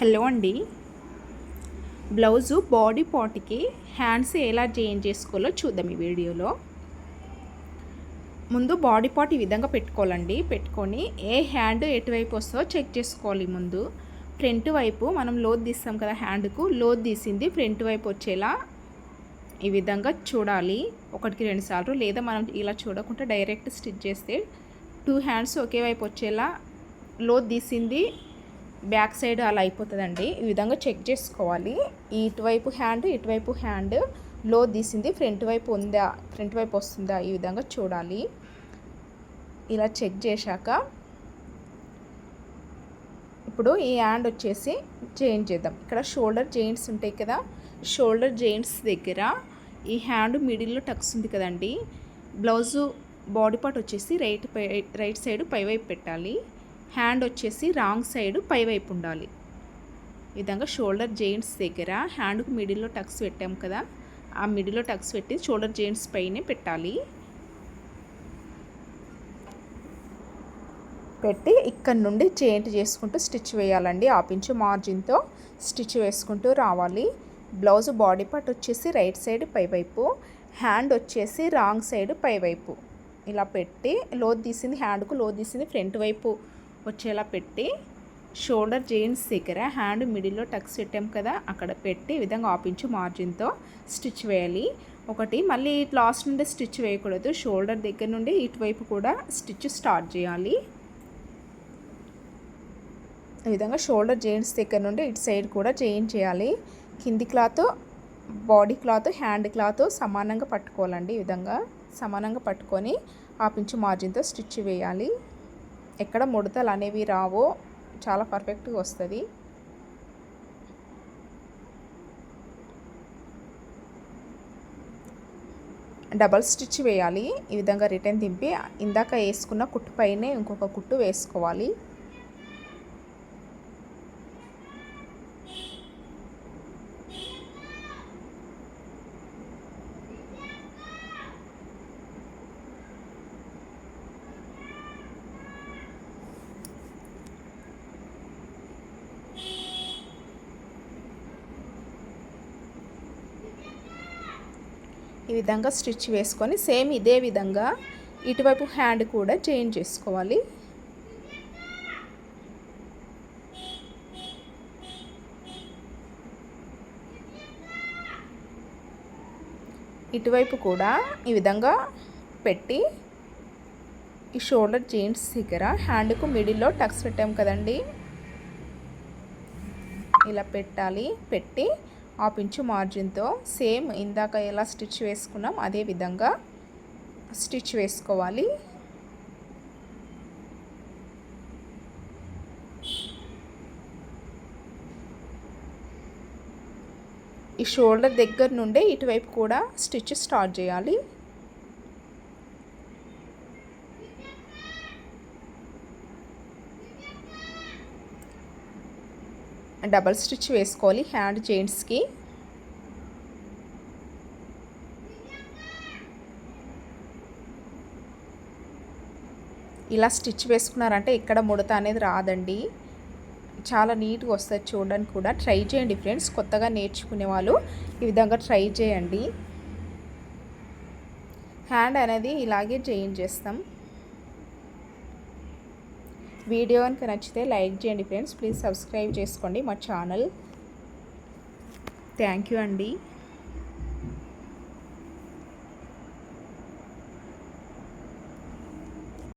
Hello అండి. Blouse body పార్ట్కి hands ఎలా చేంజ్ చేసుకోవాలో చూద్దాం ఈ వీడియోలో. ముందు బాడీ పార్ట్ ఈ విధంగా పెట్టుకోవాలండి. పెట్టుకొని ఏ హ్యాండ్ ఎటువైపు వస్తుందో చెక్ చేసుకోవాలి ముందు. ఫ్రంట్ వైపు మనం లోత్ తీస్తాం కదా హ్యాండ్కు లోత్ తీసింది ఫ్రంట్ వైపు వచ్చేలా ఈ విధంగా చూడాలి. ఒకటికి రెండు సార్లు లేదా మనం ఇలా చూడకుండా డైరెక్ట్ స్టిచ్ చేస్తే టూ హ్యాండ్స్ ఒకే వైపు వచ్చేలా లోత్ తీసింది బ్యాక్ సైడ్ అలా అయిపోతుందండి. ఈ విధంగా చెక్ చేసుకోవాలి. ఇటువైపు హ్యాండ్ ఇటువైపు హ్యాండ్లో తీసింది. ఫ్రంట్ వైపు ఉందా ఫ్రంట్ వైపు వస్తుందా ఈ విధంగా చూడాలి. ఇలా చెక్ చేశాక ఇప్పుడు ఈ హ్యాండ్ వచ్చేసి చేంజ్ చేద్దాం. ఇక్కడ షోల్డర్ జెయింట్స్ ఉంటాయి కదా షోల్డర్ జెయింట్స్ దగ్గర ఈ హ్యాండ్ మిడిల్లో టక్స్ ఉంది కదండి. బ్లౌజు బాడీ పార్ట్ వచ్చేసి రైట్ పై రైట్ సైడ్ పైవైపు పెట్టాలి. హ్యాండ్ వచ్చేసి రాంగ్ సైడ్ పైవైపు ఉండాలి. ఈ విధంగా షోల్డర్ జెయింట్స్ దగ్గర హ్యాండ్కు మిడిల్లో టక్స్ పెట్టాం కదా ఆ మిడిల్లో టక్స్ పెట్టి షోల్డర్ జెయింట్స్ పైనే పెట్టాలి. పెట్టి ఇక్కడ నుండి జెయింట్ చేసుకుంటూ స్టిచ్ వేయాలండి. ఆపించు మార్జిన్తో స్టిచ్ వేసుకుంటూ రావాలి. బ్లౌజ్ బాడీ పార్ట్ వచ్చేసి రైట్ సైడ్ పైవైపు హ్యాండ్ వచ్చేసి రాంగ్ సైడ్ పైవైపు ఇలా పెట్టి లో తీసింది హ్యాండ్కు లో తీసింది ఫ్రంట్ వైపు. వచ్చేలా పెట్టి షోల్డర్ జెయిన్స్ దగ్గర హ్యాండ్ మిడిల్లో టక్స్ పెట్టాం కదా అక్కడ పెట్టి ఈ విధంగా ఆపించు మార్జిన్తో స్టిచ్ వేయాలి. ఒకటి మళ్ళీ లాస్ట్ నుండి స్టిచ్ వేయకూడదు. షోల్డర్ దగ్గర నుండి ఇటువైపు కూడా స్టిచ్ స్టార్ట్ చేయాలి. ఈ విధంగా షోల్డర్ జెయింట్స్ దగ్గర నుండి ఇటు సైడ్ కూడా జెయిన్ చేయాలి. కింది cloth body cloth hand cloth సమానంగా పట్టుకోవాలండి. ఈ విధంగా సమానంగా పట్టుకొని ఆపించు మార్జిన్తో స్టిచ్ వేయాలి. ఎక్కడ ముడతలు అనేవి రావో చాలా పర్ఫెక్ట్గా వస్తుంది. డబల్ స్టిచ్ వేయాలి. ఈ విధంగా రిటర్న్ దింపి ఇందాక వేసుకున్న కుట్టు పైనే ఇంకొక కుట్టు వేసుకోవాలి. ఈ విధంగా స్టిచ్ వేసుకొని సేమ్ ఇదే విధంగా ఇటువైపు హ్యాండ్ కూడా చేంజ్ చేసుకోవాలి. ఇటువైపు కూడా ఈ విధంగా పెట్టి ఈ షోల్డర్ జీన్స్ దగ్గర హ్యాండ్కు మిడిల్లో టక్స్ పెట్టాం కదండి. ఇలా పెట్టాలి పెట్టి హాఫ్ ఇంచు మార్జిన్తో సేమ్ ఇందాక ఎలా స్టిచ్ వేసుకున్నాం అదే విధంగా స్టిచ్ వేసుకోవాలి. ఈ షోల్డర్ దగ్గర నుండే ఇటువైపు కూడా స్టిచ్ స్టార్ట్ చేయాలి. డబల్ స్టిచ్ వేసుకోవాలి హ్యాండ్ చైన్స్కి. ఇలా స్టిచ్ వేసుకున్నారంటే ఇక్కడ ముడత అనేది రాదండి. చాలా నీట్గా వస్తుంది చూడడానికి కూడా. ట్రై చేయండి ఫ్రెండ్స్ కొత్తగా నేర్చుకునే వాళ్ళు ఈ విధంగా ట్రై చేయండి. హ్యాండ్ అనేది ఇలాగే చేంజ్ చేస్తాం. వీడియో కనుక నచ్చితే లైక్ చేయండి ఫ్రెండ్స్. ప్లీజ్ సబ్స్క్రైబ్ చేసుకోండి మా ఛానల్. థ్యాంక్ యూ అండి.